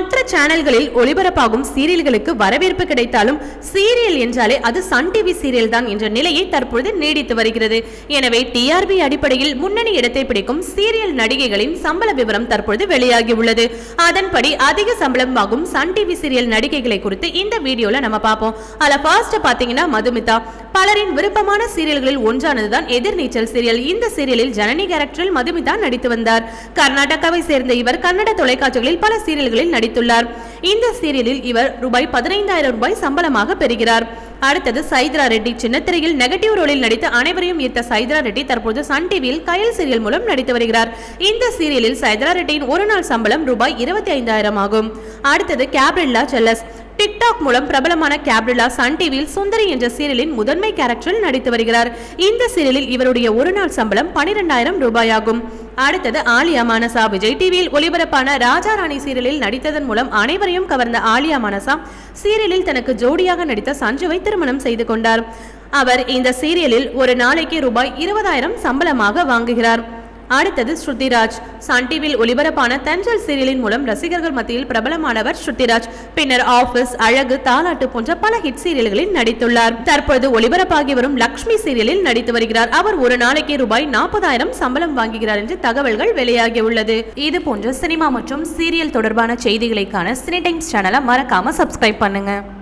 மற்ற சேனல்களில் ஒளிபரப்பாகும் சீரியல்களுக்கு வரவேற்பு கிடைத்தாலும் சீரியல் என்றாலே அது சன் டிவி சீரியல் தான் என்ற நிலையை தற்பொழுது நீடித்து வருகிறது. எனவே டிஆர்பி அடிப்படையில் முன்னணி இடத்தை பிடிக்கும் சீரியல் நடிகைகளின் சம்பள விவரம் தற்பொழுது வெளியாகியுள்ளது. அதன்படி அதிக சம்பளம் வாங்கும் சன் டிவி சீரியல் நடிகைகளை குறித்து இந்த வீடியோல நம்ம பார்ப்போம். அதுல ஃபர்ஸ்ட் பாத்தீங்கன்னா மதுமிதா. பலரின் விருப்பமான சீரியல்களில் ஒன்றானதுதான் எதிர்நீச்சல் சீரியல். இந்த சீரியலில் ஜனனி கேரக்டரில் மதுமிதா நடித்து வந்தார். கர்நாடகாவை சேர்ந்த இவர் கன்னட தொலைக்காட்சிகளில் பல சீரியல்களில் நடித்துள்ளார் இந்த சீரியலில் இவர் ரூபாய் பதினைந்தாயிரம் ரூபாய் சம்பளமாக பெறுகிறார். அடுத்தது சைத்ரா ரெட்டி சின்னத்திரையில் நெகட்டிவ் ரோலில் நடித்து அனைவரையும் ஈர்த்த சைத்ரா ரெட்டி தற்போது சன் டிவியில் கயல் சீரியல் மூலம் நடித்து வருகிறார். இந்த சீரியலில் சைத்ரா ரெட்டியின் ஒரு நாள் சம்பளம் ரூபாய் இருபத்தி ஐந்தாயிரம் ஆகும். அடுத்தது கேப்ரில்லா செல்லஸ். டிக்டாக் மூலம் பிரபலமான கேப்ரிலா சன் டிவியில் சுந்தரி என்ற சீரியலின் முதன்மை கேரக்டரில் நடித்து வருகிறார். இந்த சீரியலில் இவருடைய ஒரு நாள் சம்பளம் பனிரெண்டாயிரம் ரூபாயாகும். அடுத்தது ஆலியா மானசா விஜய். டிவியில் ஒளிபரப்பான ராஜா ராணி சீரியலில் நடித்ததன் மூலம் அனைவரையும் கவர்ந்த ஆலியா மானசா சீரியலில் தனக்கு ஜோடியாக நடித்த சஞ்சுவை திருமணம் செய்து கொண்டார். அவர் இந்த சீரியலில் ஒரு நாளைக்கு ரூபாய் இருபதாயிரம் சம்பளமாக வாங்குகிறார். அடுத்தது ஸ்ருதிராஜ். சன் டிவியில் ஒளிபரப்பான தஞ்சல் சீரியலின் மூலம் ரசிகர்கள் மத்தியில் பிரபலமானவர் ஸ்ருதிராஜ். பின்னர் ஆபீஸ் அழகு தாலாட்டு போன்ற பல ஹிட் சீரியல்களில் நடித்துள்ளார். தற்பொழுது ஒளிபரப்பாகி வரும் லக்ஷ்மி சீரியலில் நடித்து வருகிறார். அவர் ஒரு நாளைக்கு ரூபாய் நாற்பதாயிரம் சம்பளம் வாங்குகிறார் என்று தகவல்கள் வெளியாகியுள்ளது. இது போன்ற சினிமா மற்றும் சீரியல் தொடர்பான செய்திகளைக்கான சினி டைம்ஸ் சேனலை மறக்காம சப்ஸ்கிரைப் பண்ணுங்க.